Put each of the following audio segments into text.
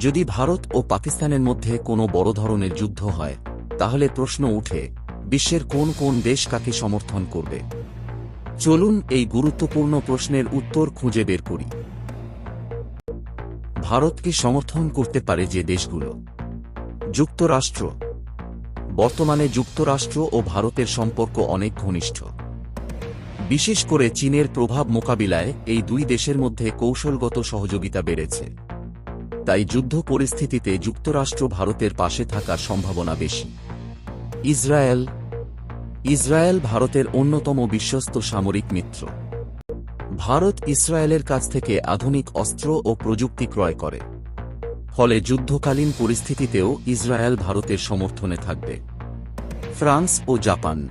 যদি ভারত ও পাকিস্তানের মধ্যে কোনো বড় ধরনের যুদ্ধ হয়, তাহলে প্রশ্ন উঠে, বিশ্বের কোন কোন দেশ কাকে সমর্থন করবে? চলুন এই গুরুত্বপূর্ণ প্রশ্নের উত্তর খুঁজে বের করি। ভারতকে সমর্থন করতে পারে যে দেশগুলো? যুক্তরাষ্ট্র। বর্তমানে যুক্তরাষ্ট্র ও ভারতের সম্পর্ক অনেক ঘনিষ্ঠ। বিশেষ করে চীনের প্রভাব মোকাবিলায় এই দুই দেশের মধ্যে কৌশলগত সহযোগিতা বেড়েছে। তাই যুদ্ধ পরিস্থিতিতে যুক্তরাষ্ট্র ভারতের পাশে থাকার সম্ভাবনা বেশি। ইসরায়েল ইসরায়েল ভারতের অন্যতম বিশ্বস্ত সামরিক মিত্র। ভারত ইসরায়েলের কাছ থেকে আধুনিক অস্ত্র ও প্রযুক্তি ক্রয় করে। ফলে যুদ্ধকালীন পরিস্থিতিতেও ইসরায়েল ভারতের সমর্থনে থাকবে। ফ্রান্স ও জাপান।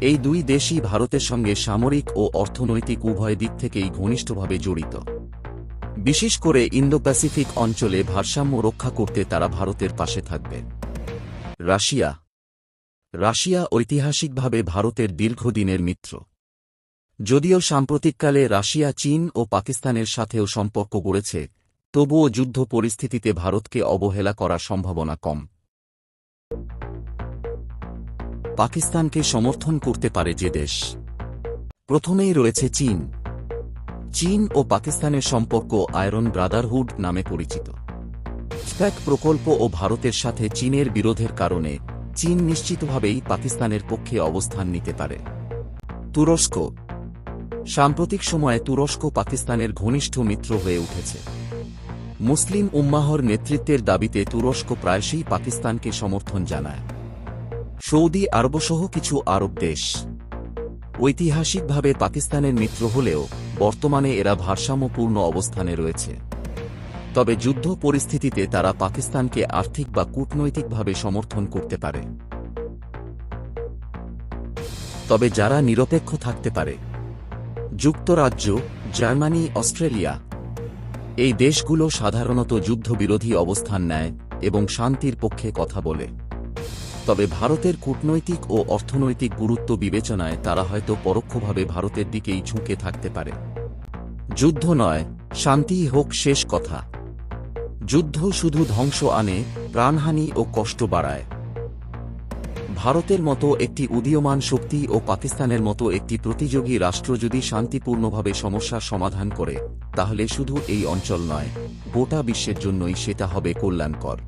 এই দুই দেশই ভারতের সঙ্গে সামরিক ও অর্থনৈতিক উভয় দিক থেকেই ঘনিষ্ঠভাবে জড়িত। বিশেষ করে ইন্দো প্যাসিফিক অঞ্চলে ভারসাম্য রক্ষা করতে তারা ভারতের পাশে থাকবে। রাশিয়া। রাশিয়া ঐতিহাসিকভাবে ভারতের দীর্ঘদিনের মিত্র। যদিও সাম্প্রতিককালে রাশিয়া চীন ও পাকিস্তানের সাথেও সম্পর্ক গড়েছে, তবুও যুদ্ধ পরিস্থিতিতে ভারতকে অবহেলা করার সম্ভাবনা কম। পাকিস্তানকে সমর্থন করতে পারে যে দেশ। প্রথমেই রয়েছে চীন। চীন ও পাকিস্তানের সম্পর্ক আয়রন ব্রাদারহুড নামে পরিচিত। স্প্যাক প্রকল্প ও ভারতের সাথে চীনের বিরোধের কারণে চীন নিশ্চিতভাবেই পাকিস্তানের পক্ষে অবস্থান নিতে পারে। তুরস্ক। সাম্প্রতিক সময়ে তুরস্ক পাকিস্তানের ঘনিষ্ঠ মিত্র হয়ে উঠেছে। মুসলিম উম্মাহর নেতৃত্বের দাবিতে তুরস্ক প্রায়শই পাকিস্তানকে সমর্থন জানায়। সৌদি আরবসহ কিছু আরব দেশ। ঐতিহাসিকভাবে পাকিস্তানের মিত্র হলেও বর্তমানে এরা ভারসাম্যপূর্ণ অবস্থানে রয়েছে। তবে যুদ্ধ পরিস্থিতিতে তারা পাকিস্তানকে আর্থিক বা কূটনৈতিকভাবে সমর্থন করতে পারে। তবে যারা নিরপেক্ষ থাকতে পারে, যুক্তরাজ্য, জার্মানি, অস্ট্রেলিয়া, এই দেশগুলো সাধারণত যুদ্ধবিরোধী অবস্থান নেয় এবং শান্তির পক্ষে কথা বলে। তবে ভারতের কূটনৈতিক ও অর্থনৈতিক গুরুত্ব বিবেচনায় তারা হয়তো পরোক্ষভাবে ভারতের দিকেই ঝুঁকে থাকতে পারে। যুদ্ধ নয়, শান্তিই হোক শেষ কথা। যুদ্ধ শুধু ধ্বংস আনে, প্রাণহানি ও কষ্ট বাড়ায়। ভারতের মতো একটি উদীয়মান শক্তি ও পাকিস্তানের মতো একটি প্রতিযোগী রাষ্ট্র যদি শান্তিপূর্ণভাবে সমস্যার সমাধান করে, তাহলে শুধু এই অঞ্চল নয়, গোটা বিশ্বের জন্যই সেটা হবে কল্যাণকর।